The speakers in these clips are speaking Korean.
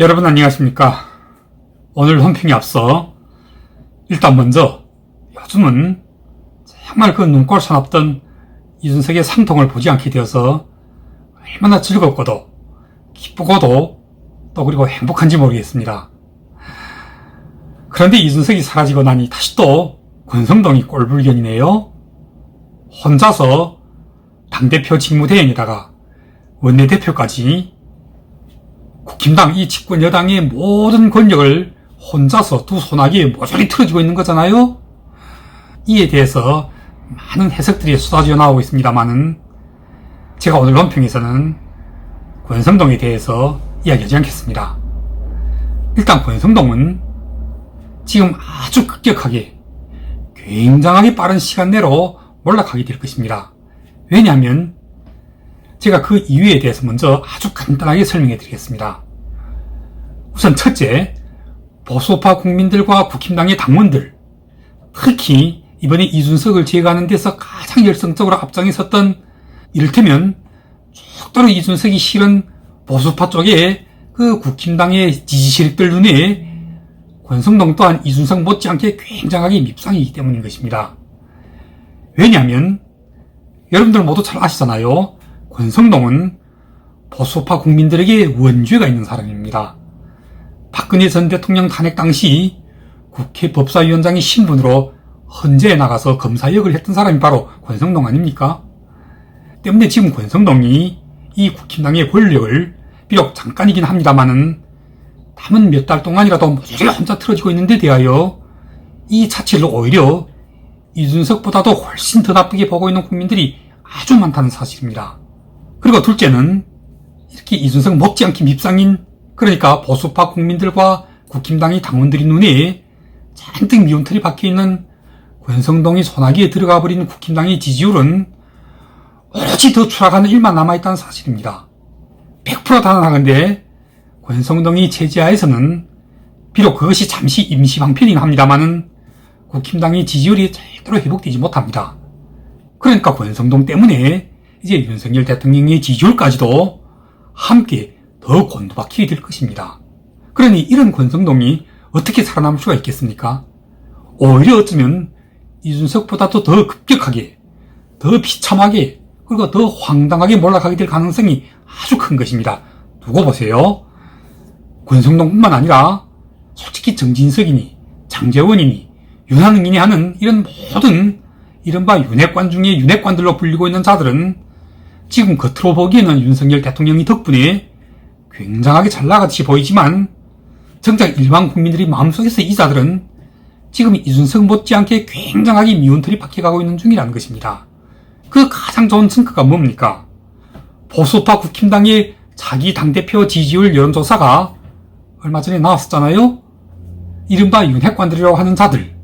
여러분 안녕하십니까? 오늘 헌평에 앞서 일단 먼저 요즘은 정말 그 눈꼴 사납던 이준석의 상통을 보지 않게 되어서 얼마나 즐겁고도 기쁘고도 또 그리고 행복한지 모르겠습니다. 그런데 이준석이 사라지고 나니 다시 또 권성동이 꼴불견이네요. 혼자서 당대표 직무대행에다가 원내대표까지 국힘당 이 집권 여당의 모든 권력을 혼자서 두 손아귀에 모조리 틀어지고 있는 거잖아요. 이에 대해서 많은 해석들이 쏟아져 나오고 있습니다만은 제가 오늘 논평에서는 권성동에 대해서 이야기하지 않겠습니다. 일단 권성동은 지금 아주 급격하게 굉장하게 빠른 시간 내로 몰락하게 될 것입니다. 왜냐하면 제가 그 이유에 대해서 먼저 아주 간단하게 설명해 드리겠습니다. 우선 첫째, 보수파 국민들과 국힘당의 당원들, 특히 이번에 이준석을 제거하는 데서 가장 열성적으로 앞장에 섰던 이를테면 죽도록 이준석이 싫은 보수파 쪽에 그 국힘당의 지지 세력들 눈에 권성동 또한 이준석 못지않게 굉장하게 밉상이기 때문인 것입니다. 왜냐하면 여러분들 모두 잘 아시잖아요. 권성동은 보수파 국민들에게 원죄가 있는 사람입니다. 박근혜 전 대통령 탄핵 당시 국회 법사위원장의 신분으로 헌재에 나가서 검사 역을 했던 사람이 바로 권성동 아닙니까? 때문에 지금 권성동이 이 국힘당의 권력을 비록 잠깐이긴 합니다만은 남은 몇 달 동안이라도 모조리 혼자 틀어지고 있는데 대하여 이 자체를 오히려 이준석보다도 훨씬 더 나쁘게 보고 있는 국민들이 아주 많다는 사실입니다. 그리고 둘째는 이렇게 이준석 못지않게 밉상인 그러니까 보수파 국민들과 국힘당의 당원들이 눈에 잔뜩 미운 털이 박혀있는 권성동이 소나기에 들어가 버린 국힘당의 지지율은 오로지 더 추락하는 일만 남아있다는 사실입니다. 100% 단언하건대 권성동이 체제하에서는 비록 그것이 잠시 임시 방편이긴 합니다만은 국힘당의 지지율이 절대로 회복되지 못합니다. 그러니까 권성동 때문에 이제 윤석열 대통령의 지지율까지도 함께 더 곤두박히게 될 것입니다. 그러니 이런 권성동이 어떻게 살아남을 수가 있겠습니까? 오히려 어쩌면 이준석보다도 더 급격하게, 더 비참하게, 그리고 더 황당하게 몰락하게 될 가능성이 아주 큰 것입니다. 두고 보세요. 권성동뿐만 아니라 솔직히 정진석이니, 장재원이니, 윤한응이니 하는 이런 모든 이른바 윤핵관 중에 윤핵관들로 불리고 있는 자들은 지금 겉으로 보기에는 윤석열 대통령이 덕분에 굉장하게 잘 나가듯이 보이지만 정작 일반 국민들이 마음속에서 이 자들은 지금 이준석 못지않게 굉장하게 미운 털이 박혀가고 있는 중이라는 것입니다. 그 가장 좋은 증거가 뭡니까? 보수파 국힘당의 자기 당대표 지지율 여론조사가 얼마 전에 나왔었잖아요? 이른바 윤핵관들이라고 하는 자들,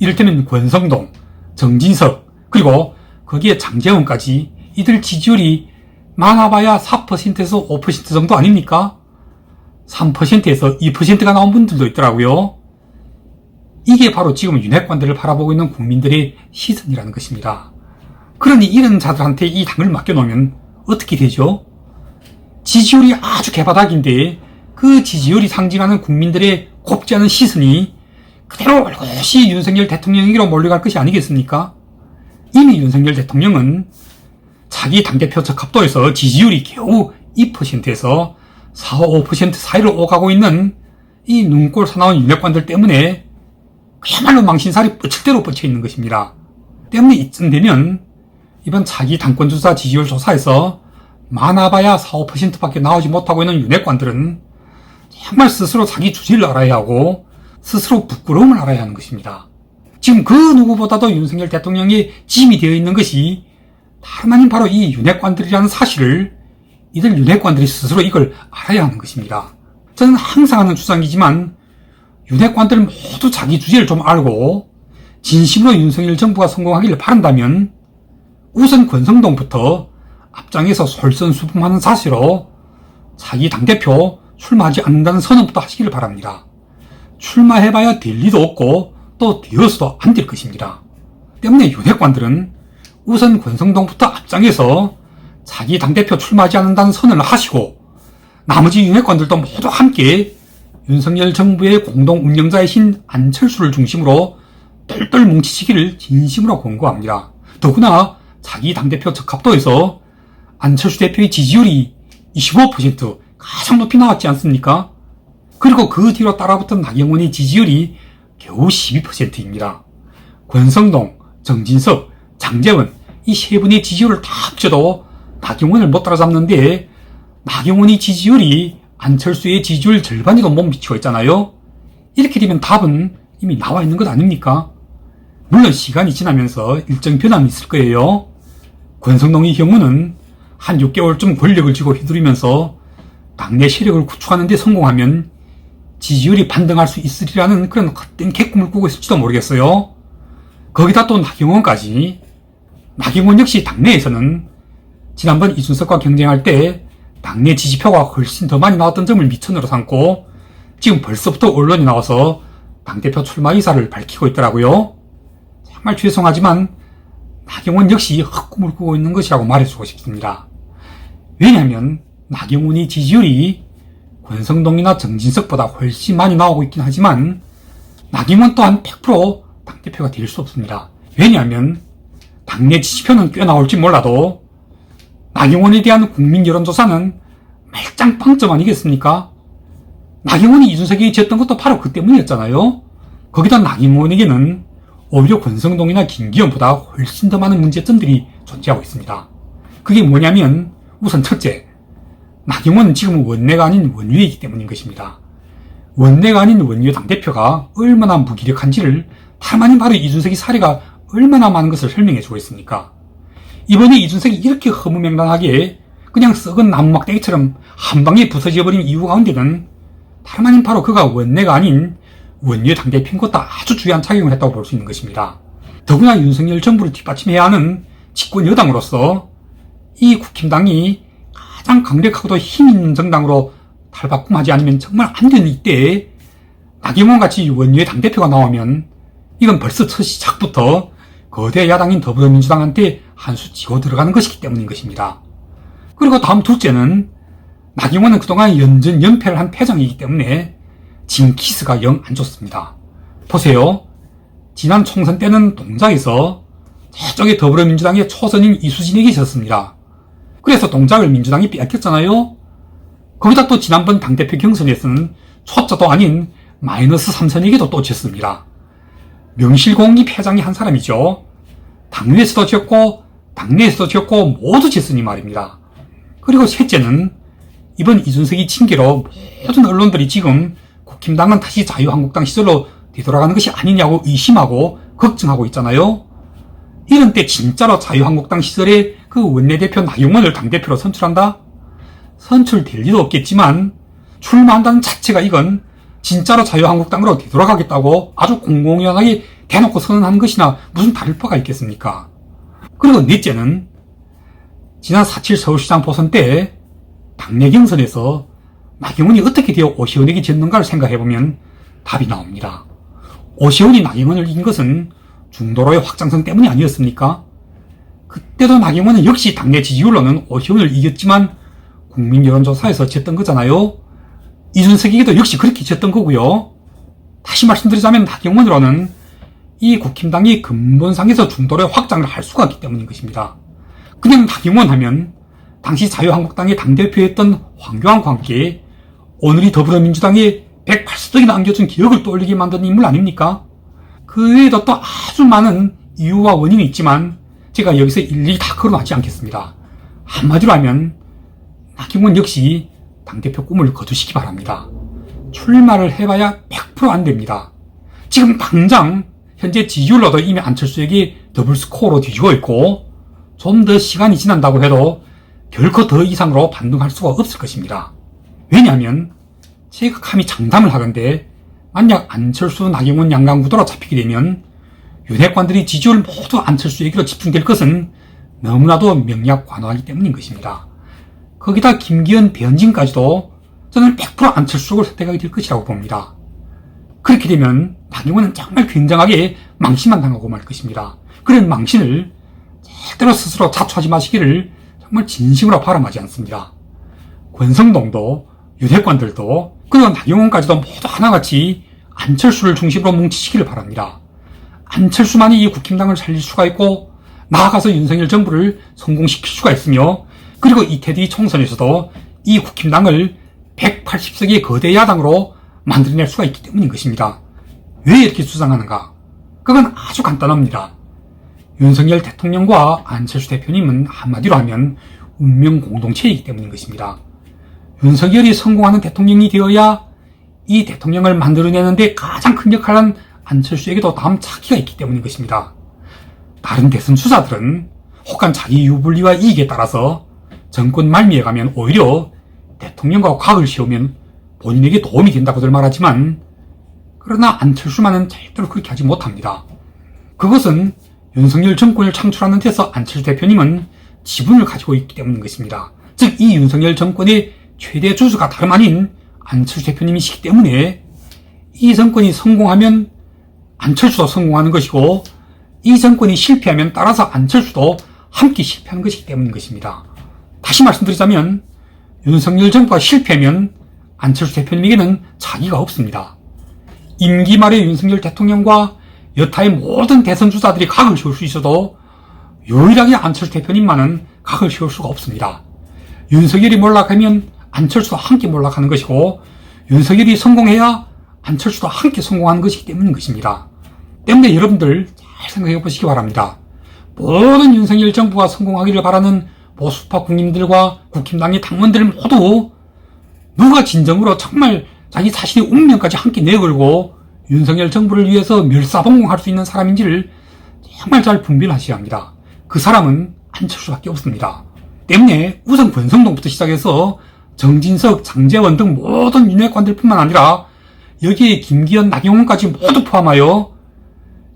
이를테면 권성동, 정진석, 그리고 거기에 장재원까지 이들 지지율이 많아봐야 4%에서 5% 정도 아닙니까? 3%에서 2%가 나온 분들도 있더라고요. 이게 바로 지금 윤핵관들을 바라보고 있는 국민들의 시선이라는 것입니다. 그러니 이런 자들한테 이 당을 맡겨놓으면 어떻게 되죠? 지지율이 아주 개바닥인데 그 지지율이 상징하는 국민들의 곱지 않은 시선이 그대로 얼것이 윤석열 대통령에게로 몰려갈 것이 아니겠습니까? 이미 윤석열 대통령은 자기 당대표 적 합도에서 지지율이 겨우 2%에서 4, 5% 사이를 오가고 있는 이 눈꼴 사나운 윤핵관들 때문에 그야말로 망신살이 뻗칠대로 뻗쳐 있는 것입니다. 때문에 이쯤 되면 이번 자기 당권주사 지지율 조사에서 많아봐야 4, 5%밖에 나오지 못하고 있는 윤핵관들은 정말 스스로 자기 주제를 알아야 하고 스스로 부끄러움을 알아야 하는 것입니다. 지금 그 누구보다도 윤석열 대통령이 짐이 되어 있는 것이 다름 아닌 바로 이 윤핵관들이라는 사실을 이들 윤핵관들이 스스로 이걸 알아야 하는 것입니다. 저는 항상 하는 주장이지만 윤핵관들 모두 자기 주제를 좀 알고 진심으로 윤석열 정부가 성공하기를 바란다면 우선 권성동부터 앞장에서 솔선수범하는 사실로 자기 당대표 출마하지 않는다는 선언부터 하시기를 바랍니다. 출마해봐야 될 리도 없고 또 되어서도 안 될 것입니다. 때문에 윤핵관들은 우선 권성동부터 앞장에서 자기 당대표 출마하지 않는다는 선언을 하시고 나머지 윤핵관들도 모두 함께 윤석열 정부의 공동 운영자이신 안철수를 중심으로 똘똘 뭉치시기를 진심으로 권고합니다. 더구나 자기 당대표 적합도에서 안철수 대표의 지지율이 25% 가장 높이 나왔지 않습니까? 그리고 그 뒤로 따라붙은 나경원의 지지율이 겨우 12%입니다. 권성동, 정진석, 장재원 이 세 분의 지지율을 다 합쳐도 나경원을 못 따라잡는데 나경원의 지지율이 안철수의 지지율 절반에도 못 미치고 있잖아요. 이렇게 되면 답은 이미 나와 있는 것 아닙니까? 물론 시간이 지나면서 일정 변함이 있을 거예요. 권성동의 경우는 한 6개월쯤 권력을 쥐고 휘두르면서 당내 세력을 구축하는 데 성공하면 지지율이 반등할 수 있으리라는 그런 헛된 개꿈을 꾸고 있을지도 모르겠어요. 거기다 또 나경원까지. 나경원 역시 당내에서는 지난번 이준석과 경쟁할 때 당내 지지표가 훨씬 더 많이 나왔던 점을 미천으로 삼고 지금 벌써부터 언론이 나와서 당대표 출마 의사를 밝히고 있더라고요. 정말 죄송하지만 나경원 역시 헛꿈을 꾸고 있는 것이라고 말해주고 싶습니다. 왜냐하면 나경원이 지지율이 권성동이나 정진석보다 훨씬 많이 나오고 있긴 하지만 나경원 또한 100% 당대표가 될 수 없습니다. 왜냐하면 당내 지지표는 꽤 나올지 몰라도 나경원에 대한 국민 여론조사는 말짱 빵점 아니겠습니까? 나경원이 이준석에게 졌던 것도 바로 그 때문이었잖아요. 거기다 나경원에게는 오히려 권성동이나 김기현보다 훨씬 더 많은 문제점들이 존재하고 있습니다. 그게 뭐냐면 우선 첫째, 나경원은 지금 원내가 아닌 원외이기 때문인 것입니다. 원내가 아닌 원외 당대표가 얼마나 무기력한지를 타만인 바로 이준석이 사례가 얼마나 많은 것을 설명해 주고 있습니까? 이번에 이준석이 이렇게 허무맹랑하게 그냥 썩은 나무 막대기처럼 한 방에 부서져버린 이유 가운데는 다름 아닌 바로 그가 원내가 아닌 원외 당대표인 것도 아주 중요한 작용을 했다고 볼 수 있는 것입니다. 더구나 윤석열 정부를 뒷받침해야 하는 집권 여당으로서 이 국힘당이 가장 강력하고도 힘 있는 정당으로 탈바꿈하지 않으면 정말 안 되는 이때에 나경원 같이 원외 당대표가 나오면 이건 벌써 첫 시작부터 거대 야당인 더불어민주당한테 한 수 지고 들어가는 것이기 때문인 것입니다. 그리고 다음 둘째는 나경원은 그동안 연전 연패를 한 패장이기 때문에 징키스가 영 안 좋습니다. 보세요. 지난 총선 때는 동작에서 저쪽에 더불어민주당의 초선인 이수진에게 졌습니다. 그래서 동작을 민주당이 빼앗겼잖아요. 거기다 또 지난번 당대표 경선에서는 초짜도 아닌 마이너스 3선에게도 또 졌습니다. 명실공히 패장이 한 사람이죠. 당내에서도 졌고 당내에서도 졌고 모두 졌으니 말입니다. 그리고 셋째는 이번 이준석이 징계로 모든 언론들이 지금 국힘당은 다시 자유한국당 시절로 되돌아가는 것이 아니냐고 의심하고 걱정하고 있잖아요. 이런 때 진짜로 자유한국당 시절에 그 원내대표 나경원을 당대표로 선출한다? 선출될 리도 없겠지만 출마한다는 자체가 이건 진짜로 자유한국당으로 되돌아가겠다고 아주 공공연하게 대놓고 선언하는 것이나 무슨 다를 바가 있겠습니까? 그리고 넷째는 지난 4.7 서울시장 보선 때 당내 경선에서 나경원이 어떻게 되어 오시원에게 졌는가를 생각해보면 답이 나옵니다. 오시원이 나경원을 이긴 것은 중도로의 확장성 때문이 아니었습니까? 그때도 나경원은 역시 당내 지지율로는 오시원을 이겼지만 국민 여론조사에서 졌던 거잖아요. 이준석에게도 역시 그렇게 졌던 거고요. 다시 말씀드리자면 나경원으로는 이 국힘당이 근본상에서 중도로의 확장을 할 수가 없기 때문인 것입니다. 그냥 나경원 하면 당시 자유한국당의 당대표였던 황교안과 함께 오늘이 더불어민주당에 180석이나 안겨준 기억을 떠올리게 만든 인물 아닙니까? 그 외에도 또 아주 많은 이유와 원인이 있지만 제가 여기서 일일이 다 거론하지 않겠습니다. 한마디로 하면 나경원 역시 당대표 꿈을 거두시기 바랍니다. 출마를 해봐야 100%안 됩니다. 지금 당장 현재 지지율로도 이미 안철수에게 더블 스코어로 뒤지고 있고 좀 더 시간이 지난다고 해도 결코 더 이상으로 반등할 수가 없을 것입니다. 왜냐하면 감히 장담을 하건데 만약 안철수, 나경원 양강 구도로 잡히게 되면 윤핵관들이 지지율 모두 안철수에게로 집중될 것은 너무나도 명약관화하기 때문인 것입니다. 거기다 김기현, 배현진까지도 저는 100% 안철수를 선택하게 될 것이라고 봅니다. 그렇게 되면 나경원은 정말 굉장하게 망신만 당하고 말 것입니다. 그런 망신을 절대로 스스로 자초하지 마시기를 정말 진심으로 바람하지 않습니다. 권성동도 윤핵관들도 그리고 나경원까지도 모두 하나같이 안철수를 중심으로 뭉치시기를 바랍니다. 안철수만이 이 국힘당을 살릴 수가 있고 나아가서 윤석열 정부를 성공시킬 수가 있으며 그리고 이태리 총선에서도 이 국힘당을 180석의 거대 야당으로 만들어낼 수가 있기 때문인 것입니다. 왜 이렇게 주장하는가? 그건 아주 간단합니다. 윤석열 대통령과 안철수 대표님은 한마디로 하면 운명 공동체이기 때문인 것입니다. 윤석열이 성공하는 대통령이 되어야 이 대통령을 만들어내는데 가장 큰 역할은 안철수에게도 다음 차기가 있기 때문인 것입니다. 다른 대선 주자들은 혹한 자기 유불리와 이익에 따라서 정권 말미에 가면 오히려 대통령과 각을 세우면 본인에게 도움이 된다고들 말하지만 그러나 안철수만은 절대로 그렇게 하지 못합니다. 그것은 윤석열 정권을 창출하는 데서 안철수 대표님은 지분을 가지고 있기 때문인 것입니다. 즉, 이 윤석열 정권의 최대 주주가 다름 아닌 안철수 대표님이시기 때문에 이 정권이 성공하면 안철수도 성공하는 것이고 이 정권이 실패하면 따라서 안철수도 함께 실패하는 것이기 때문인 것입니다. 다시 말씀드리자면 윤석열 정부가 실패하면 안철수 대표님에게는 자기가 없습니다. 임기 말에 윤석열 대통령과 여타의 모든 대선 주자들이 각을 세울 수 있어도 유일하게 안철수 대표님만은 각을 세울 수가 없습니다. 윤석열이 몰락하면 안철수도 함께 몰락하는 것이고 윤석열이 성공해야 안철수도 함께 성공하는 것이기 때문인 것입니다. 때문에 여러분들 잘 생각해 보시기 바랍니다. 모든 윤석열 정부가 성공하기를 바라는 보수파 국민들과 국힘당의 당원들 모두 누가 진정으로 정말 자기 자신의 운명까지 함께 내걸고 윤석열 정부를 위해서 멸사봉공할 수 있는 사람인지를 정말 잘 분별하셔야 합니다. 그 사람은 안철수밖에 없습니다. 때문에 우선 권성동부터 시작해서 정진석, 장재원 등 모든 윤핵관들뿐만 아니라 여기에 김기현, 나경원까지 모두 포함하여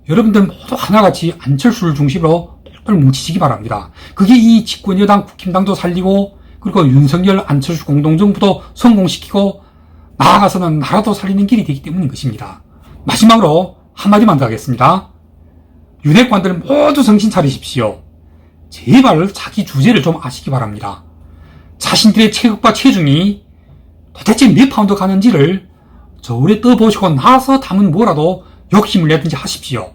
여러분들 모두 하나같이 안철수를 중심으로 똘똘 뭉치시기 바랍니다. 그게 이 집권여당 국힘당도 살리고 그리고 윤석열, 안철수 공동정부도 성공시키고 나아가서는 나라도 살리는 길이 되기 때문인 것입니다. 마지막으로 한마디만 더 하겠습니다. 윤핵관들 모두 정신 차리십시오. 제발 자기 주제를 좀 아시기 바랍니다. 자신들의 체격과 체중이 도대체 몇 파운드 가는지를 저울에 떠보시고 나서 담은 뭐라도 욕심을 내든지 하십시오.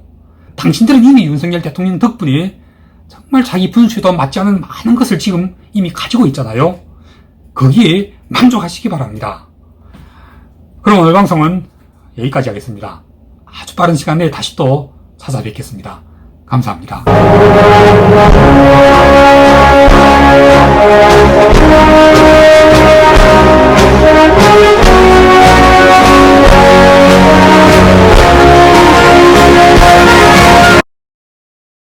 당신들은 이미 윤석열 대통령 덕분에 정말 자기 분수에도 맞지 않은 많은 것을 지금 이미 가지고 있잖아요. 거기에 만족하시기 바랍니다. 그럼 오늘 방송은 여기까지 하겠습니다. 아주 빠른 시간 내에 다시 또 찾아뵙겠습니다. 감사합니다.